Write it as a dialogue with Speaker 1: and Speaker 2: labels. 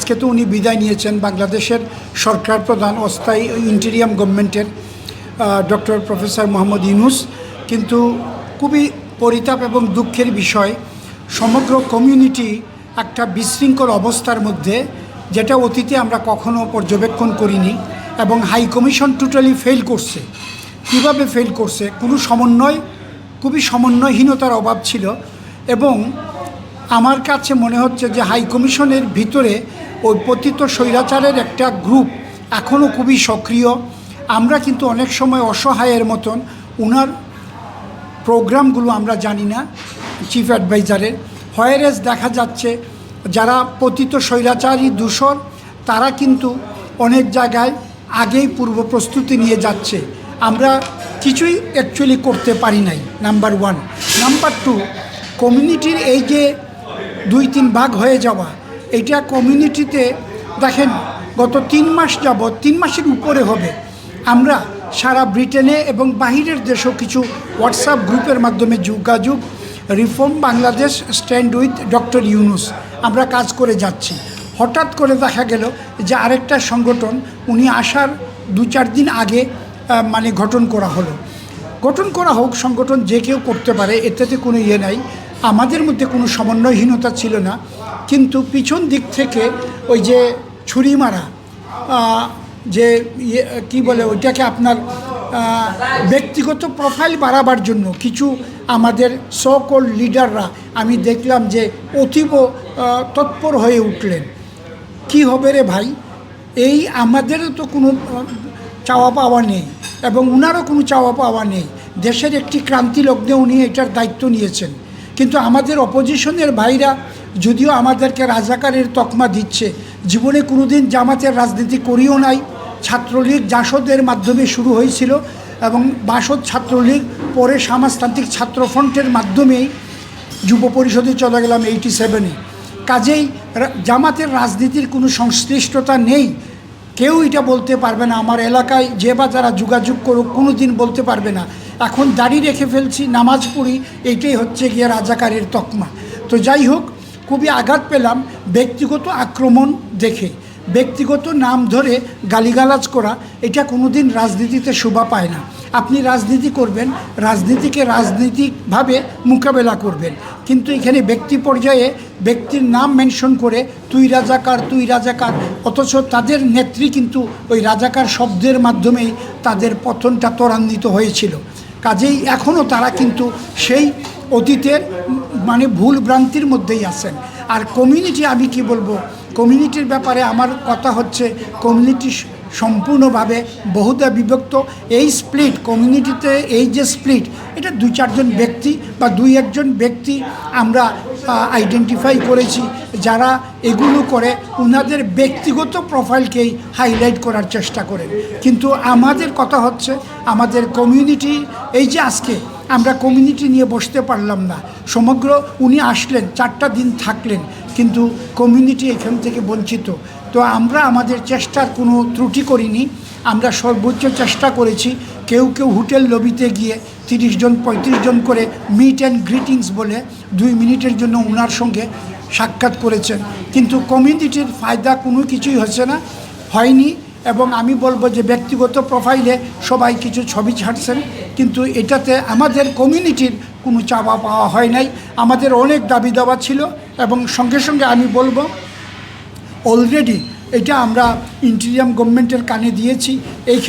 Speaker 1: আজকে তো উনি বিদায় নিয়েছেন বাংলাদেশের সরকার প্রধান অস্থায়ী ইন্টেরিয়াম গভর্নমেন্টের ডক্টর প্রফেসর মোহাম্মদ ইউনুস। কিন্তু খুবই পরিতাপ এবং দুঃখের বিষয়, সমগ্র কমিউনিটি একটা বিশৃঙ্খল অবস্থার মধ্যে, যেটা অতীতে আমরা কখনো পর্যবেক্ষণ করিনি এবং হাই কমিশন টোটালি ফেল করছে। কীভাবে ফেল করছে? কোনো সমন্বয়, খুবই সমন্বয়হীনতার অভাব ছিল এবং আমার কাছে মনে হচ্ছে যে হাই কমিশনের ভিতরে ওই পতিত স্বৈরাচারের একটা গ্রুপ এখনও খুবই সক্রিয়। আমরা কিন্তু অনেক সময় অসহায়ের মতন ওনার প্রোগ্রামগুলো আমরা জানি না, চিফ অ্যাডভাইজারের। হয়ারেস দেখা যাচ্ছে, যারা পতিত স্বৈরাচারী দূষণ তারা কিন্তু অনেক জায়গায় আগেই পূর্ব প্রস্তুতি নিয়ে যাচ্ছে। আমরা কিছুই অ্যাকচুয়ালি করতে পারি নাই নাম্বার ওয়ান নাম্বার টু কমিউনিটির এই যে দুই তিন ভাগ হয়ে যাওয়া এটা কমিউনিটিতে দেখেন, গত তিন মাস যাবৎ, তিন মাসের উপরে হবে। আমরা সারা ব্রিটেনে এবং বাহিরের দেশেও কিছু হোয়াটসঅ্যাপ গ্রুপের মাধ্যমে যোগাযোগ reform Bangladesh stand with doctor Yunus আমরা কাজ করে যাচ্ছি। হঠাৎ করে দেখা গেল যে আরেকটা সংগঠন, উনি আসার দু চার দিন আগে মানে গঠন করা হলো। গঠন করা হোক, সংগঠন যে কেউ করতে পারে এটাতে কোনো ইয়ে নাই। আমাদের মধ্যে কোনো সমন্বয়হীনতা ছিল না। কিন্তু পিছন দিক থেকে ওই যে ছুরি মারা যে ইয়ে কী বলে, ওইটাকে আপনার ব্যক্তিগত প্রোফাইল বাড়াবার জন্য কিছু আমাদের সকল লিডাররা আমি দেখলাম যে অতীব তৎপর হয়ে উঠলেন। কি হবে রে ভাই? এই আমাদেরও তো কোনো চাওয়া পাওয়া নেই এবং উনারও কোনো চাওয়া পাওয়া নেই। দেশের একটি ক্রান্তি লগ্নে উনি এটার দায়িত্ব নিয়েছেন। কিন্তু আমাদের অপোজিশনের ভাইরা যদিও আমাদেরকে রাজাকারের তকমা দিচ্ছে, জীবনে কোনোদিন জামাতের রাজনীতি করিও নাই। ছাত্রলীগ জাসদের মাধ্যমে শুরু হয়েছিল এবং বাসদ ছাত্রলীগ পরে সমাজতান্ত্রিক ছাত্রফ্রন্টের মাধ্যমেই যুব পরিষদে চলে গেলাম এইটি সেভেনে কাজেই জামাতের রাজনীতির কোনো সংশ্লিষ্টতা নেই। কেউ এটা বলতে পারবে না। আমার এলাকায় যে বা যারা যোগাযোগ করুক কোনো দিন বলতে পারবে না। এখন দাড়ি রেখে ফেলছি, নামাজ পড়ি, এইটাই হচ্ছে গিয়ে রাজাকারের তকমা। তো যাই হোক খুবই আঘাত পেলাম ব্যক্তিগত আক্রমণ দেখে, ব্যক্তিগত নাম ধরে গালিগালাজ করা, এটা কোনোদিন রাজনীতিতে শোভা পায় না। আপনি রাজনীতি করবেন, রাজনীতিকে রাজনৈতিকভাবে মোকাবেলা করবেন। কিন্তু এখানে ব্যক্তি পর্যায়ে ব্যক্তির নাম মেনশন করে তুই রাজাকার তুই রাজাকার, অথচ তাদের নেত্রী কিন্তু ওই রাজাকার শব্দের মাধ্যমেই তাদের পতনটা ত্বরান্বিত হয়েছিল। কাজেই এখনও তারা কিন্তু সেই অতীতের মানে ভুল ভ্রান্তির মধ্যেই আছেন। আর কমিউনিটি আমি কি বলব? কমিউনিটির ব্যাপারে আমার কথা হচ্ছে কমিউনিটি সম্পূর্ণভাবে বহুদা বিভক্ত। এই স্প্লিট কমিউনিটিতে এই যে স্প্লিট এটা দুই চারজন ব্যক্তি বা দুই একজন ব্যক্তি আমরা আইডেন্টিফাই করেছি। যারা এগুলো করে ওনাদের ব্যক্তিগত প্রোফাইলকেই হাইলাইট করার চেষ্টা করেন। কিন্তু আমাদের কথা হচ্ছে, আমাদের কমিউনিটি এই যে আজকে আমরা কমিউনিটি নিয়ে বসতে পারলাম না। সমগ্র উনি আসলেন, চারটা দিন থাকলেন, কিন্তু কমিউনিটি এখান থেকে বঞ্চিত। তো আমরা আমাদের চেষ্টার কোনো ত্রুটি করিনি, আমরা সর্বোচ্চ চেষ্টা করেছি কেউ কেউ হোটেল লবিতে গিয়ে তিরিশ জন, পঁয়ত্রিশ জন করে মিট অ্যান্ড গ্রিটিংস বলে দুই মিনিটের জন্য ওনার সঙ্গে সাক্ষাৎ করেছেন। কিন্তু কমিউনিটির ফায়দা কোনো কিছুই হচ্ছে না, হয়নি। এবং আমি বলব যে ব্যক্তিগত প্রোফাইলে সবাই কিছু ছবি ছাড়ছেন, কিন্তু এটাতে আমাদের কমিউনিটির কোনো চাপা পাওয়া হয় নাই। আমাদের অনেক দাবি দাবা ছিল এবং সঙ্গে সঙ্গে আমি বলব অলরেডি এটা আমরা ইন্টেরিয়াম গভর্নমেন্টের কানে দিয়েছি। এই